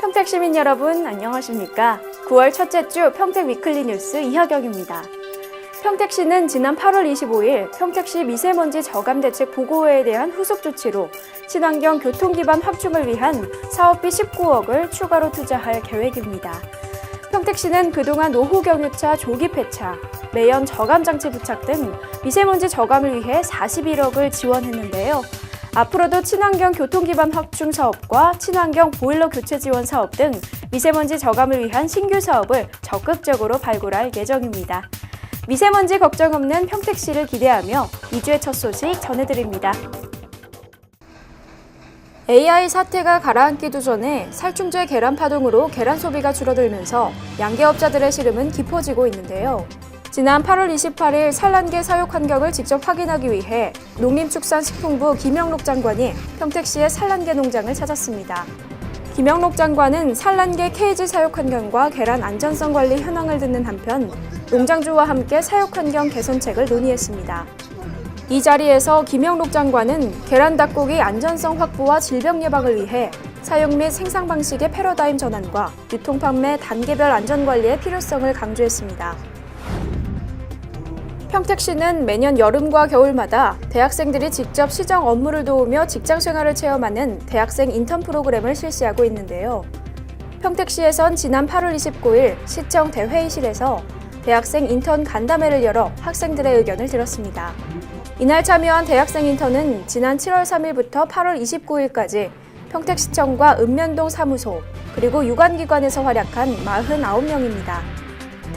평택 시민 여러분 안녕하십니까? 9월 첫째 주 평택 위클리 뉴스 이하경입니다. 평택시는 지난 8월 25일 평택시 미세먼지 저감 대책 보고회에 대한 후속 조치로 친환경 교통 기반 확충을 위한 사업비 19억을 추가로 투자할 계획입니다. 평택시는 그동안 노후 경유차 조기 폐차, 매연 저감 장치 부착 등 미세먼지 저감을 위해 41억을 지원했는데요. 앞으로도 친환경 교통 기반 확충 사업과 친환경 보일러 교체 지원 사업 등 미세먼지 저감을 위한 신규 사업을 적극적으로 발굴할 예정입니다. 미세먼지 걱정 없는 평택시를 기대하며 2주의 첫 소식 전해드립니다. AI 사태가 가라앉기도 전에 살충제 계란 파동으로 계란 소비가 줄어들면서 양계업자들의 시름은 깊어지고 있는데요. 지난 8월 28일 산란계 사육 환경을 직접 확인하기 위해 농림축산식품부 김영록 장관이 평택시의 산란계 농장을 찾았습니다. 김영록 장관은 산란계 케이지 사육 환경과 계란 안전성 관리 현황을 듣는 한편 농장주와 함께 사육 환경 개선책을 논의했습니다. 이 자리에서 김영록 장관은 계란 닭고기 안전성 확보와 질병 예방을 위해 사육 및 생산 방식의 패러다임 전환과 유통 판매 단계별 안전 관리의 필요성을 강조했습니다. 평택시는 매년 여름과 겨울마다 대학생들이 직접 시정 업무를 도우며 직장 생활을 체험하는 대학생 인턴 프로그램을 실시하고 있는데요. 평택시에선 지난 8월 29일 시청 대회의실에서 대학생 인턴 간담회를 열어 학생들의 의견을 들었습니다. 이날 참여한 대학생 인턴은 지난 7월 3일부터 8월 29일까지 평택시청과 읍면동 사무소 그리고 유관기관에서 활약한 49명입니다.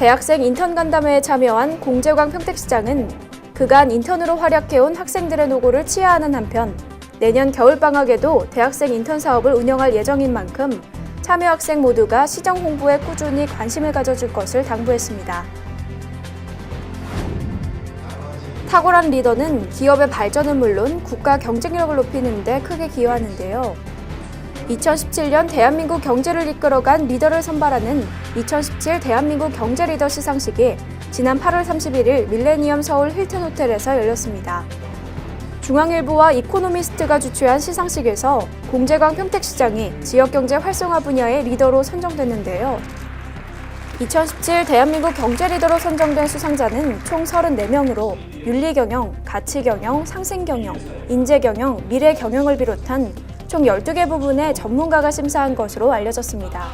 대학생 인턴 간담회에 참여한 공재광 평택시장은 그간 인턴으로 활약해온 학생들의 노고를 치하하는 한편 내년 겨울방학에도 대학생 인턴 사업을 운영할 예정인 만큼 참여 학생 모두가 시정 홍보에 꾸준히 관심을 가져줄 것을 당부했습니다. 탁월한 리더는 기업의 발전은 물론 국가 경쟁력을 높이는 데 크게 기여하는데요. 2017년 대한민국 경제를 이끌어간 리더를 선발하는 2017 대한민국 경제 리더 시상식이 지난 8월 31일 밀레니엄 서울 힐튼 호텔에서 열렸습니다. 중앙일보와 이코노미스트가 주최한 시상식에서 공재광 평택시장이 지역경제 활성화 분야의 리더로 선정됐는데요. 2017 대한민국 경제 리더로 선정된 수상자는 총 34명으로 윤리경영, 가치경영, 상생경영, 인재경영, 미래경영을 비롯한 총 12개 부분의 전문가가 심사한 것으로 알려졌습니다.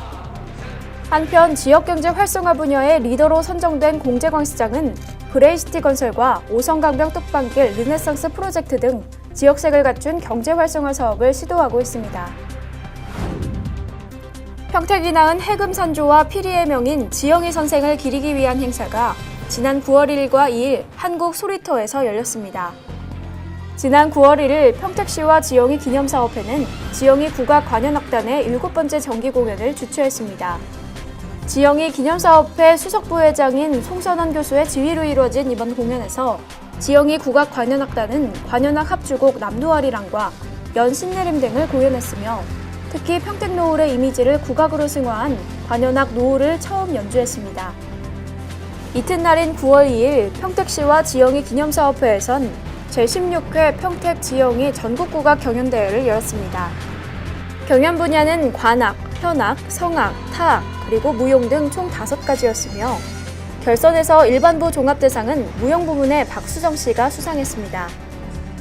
한편 지역경제 활성화 분야의 리더로 선정된 공재광 시장은 브레이시티 건설과 오성강병 뚝방길 르네상스 프로젝트 등 지역색을 갖춘 경제 활성화 사업을 시도하고 있습니다. 평택이 낳은 해금산조와 피리의 명인 지영희 선생을 기리기 위한 행사가 지난 9월 1일과 2일 한국 소리터에서 열렸습니다. 지난 9월 1일 평택시와 지영희 기념사업회는 지영희 국악 관현악단의 일곱 번째 정기 공연을 주최했습니다. 지영희 기념사업회 수석부회장인 송선원 교수의 지휘로 이루어진 이번 공연에서 지영희 국악 관현악단은 관현악 합주곡 남도아리랑과 연 신내림 등을 공연했으며 특히 평택 노을의 이미지를 국악으로 승화한 관현악 노을을 처음 연주했습니다. 이튿날인 9월 2일 평택시와 지영희 기념사업회에선 제16회 평택 지영희 전국국악 경연대회를 열었습니다. 경연 분야는 관악, 현악, 성악, 타악, 그리고 무용 등 총 5가지였으며 결선에서 일반부 종합대상은 무용 부문의 박수정 씨가 수상했습니다.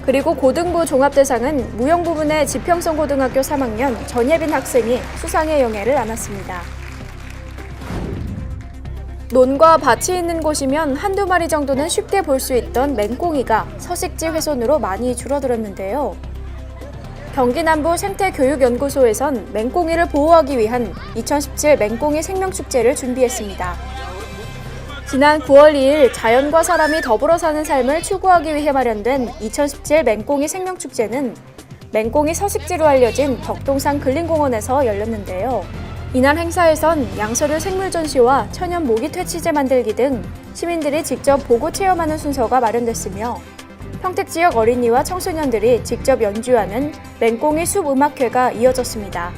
그리고 고등부 종합대상은 무용 부문의 지평성 고등학교 3학년 전예빈 학생이 수상의 영예를 안았습니다. 논과 밭이 있는 곳이면 한두 마리 정도는 쉽게 볼 수 있던 맹꽁이가 서식지 훼손으로 많이 줄어들었는데요. 경기 남부 생태교육연구소에선 맹꽁이를 보호하기 위한 2017 맹꽁이 생명축제를 준비했습니다. 지난 9월 2일 자연과 사람이 더불어 사는 삶을 추구하기 위해 마련된 2017 맹꽁이 생명축제는 맹꽁이 서식지로 알려진 덕동산 근린공원에서 열렸는데요. 이날 행사에선 양서류 생물 전시와 천연 모기 퇴치제 만들기 등 시민들이 직접 보고 체험하는 순서가 마련됐으며 평택 지역 어린이와 청소년들이 직접 연주하는 맹꽁이 숲 음악회가 이어졌습니다.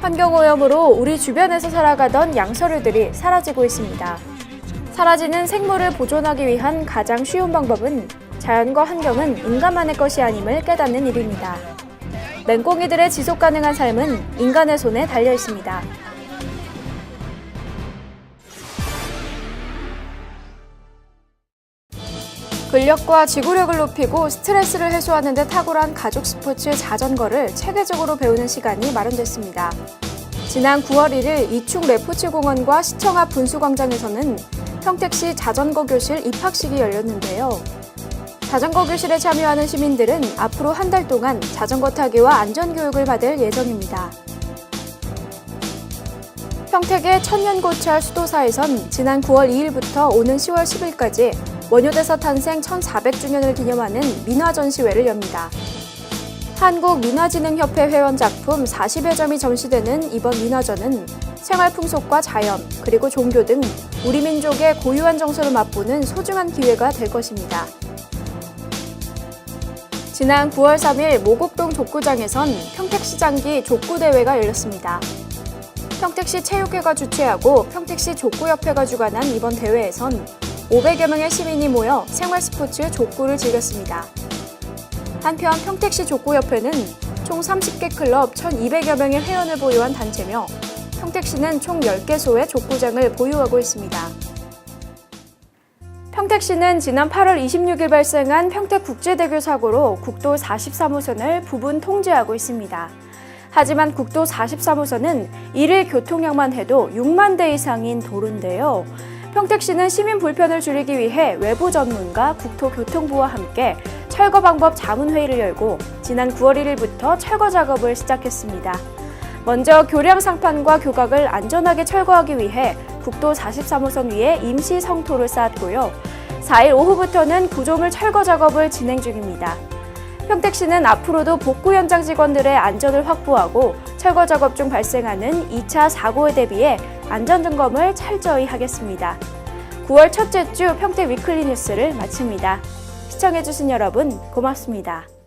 환경오염으로 우리 주변에서 살아가던 양서류들이 사라지고 있습니다. 사라지는 생물을 보존하기 위한 가장 쉬운 방법은 자연과 환경은 인간만의 것이 아님을 깨닫는 일입니다. 맹꽁이들의 지속 가능한 삶은 인간의 손에 달려 있습니다. 근력과 지구력을 높이고 스트레스를 해소하는 데 탁월한 가족 스포츠 자전거를 체계적으로 배우는 시간이 마련됐습니다. 지난 9월 1일 이충 레포츠공원과 시청 앞 분수광장에서는 평택시 자전거 교실 입학식이 열렸는데요. 자전거 교실에 참여하는 시민들은 앞으로 한 달 동안 자전거 타기와 안전교육을 받을 예정입니다. 평택의 천년고찰 수도사에선 지난 9월 2일부터 오는 10월 10일까지 원효대사 탄생 1400주년을 기념하는 민화 전시회를 엽니다. 한국민화진흥협회 회원 작품 40여 점이 전시되는 이번 민화전은 생활 풍속과 자연, 그리고 종교 등 우리 민족의 고유한 정서를 맛보는 소중한 기회가 될 것입니다. 지난 9월 3일 모곡동 족구장에선 평택시장기 족구대회가 열렸습니다. 평택시 체육회가 주최하고 평택시 족구협회가 주관한 이번 대회에선 500여 명의 시민이 모여 생활 스포츠 족구를 즐겼습니다. 한편 평택시 족구협회는 총 30개 클럽 1,200여 명의 회원을 보유한 단체며 평택시는 총 10개소의 족구장을 보유하고 있습니다. 평택시는 지난 8월 26일 발생한 평택국제대교 사고로 국도 43호선을 부분 통제하고 있습니다. 하지만 국도 43호선은 일일 교통량만 해도 6만 대 이상인 도로인데요. 평택시는 시민 불편을 줄이기 위해 외부 전문가 국토교통부와 함께 철거 방법 자문회의를 열고 지난 9월 1일부터 철거 작업을 시작했습니다. 먼저 교량 상판과 교각을 안전하게 철거하기 위해 국도 43호선 위에 임시 성토를 쌓았고요. 4일 오후부터는 구조물 철거 작업을 진행 중입니다. 평택시는 앞으로도 복구 현장 직원들의 안전을 확보하고 철거 작업 중 발생하는 2차 사고에 대비해 안전 점검을 철저히 하겠습니다. 9월 첫째 주 평택 위클리 뉴스를 마칩니다. 시청해주신 여러분 고맙습니다.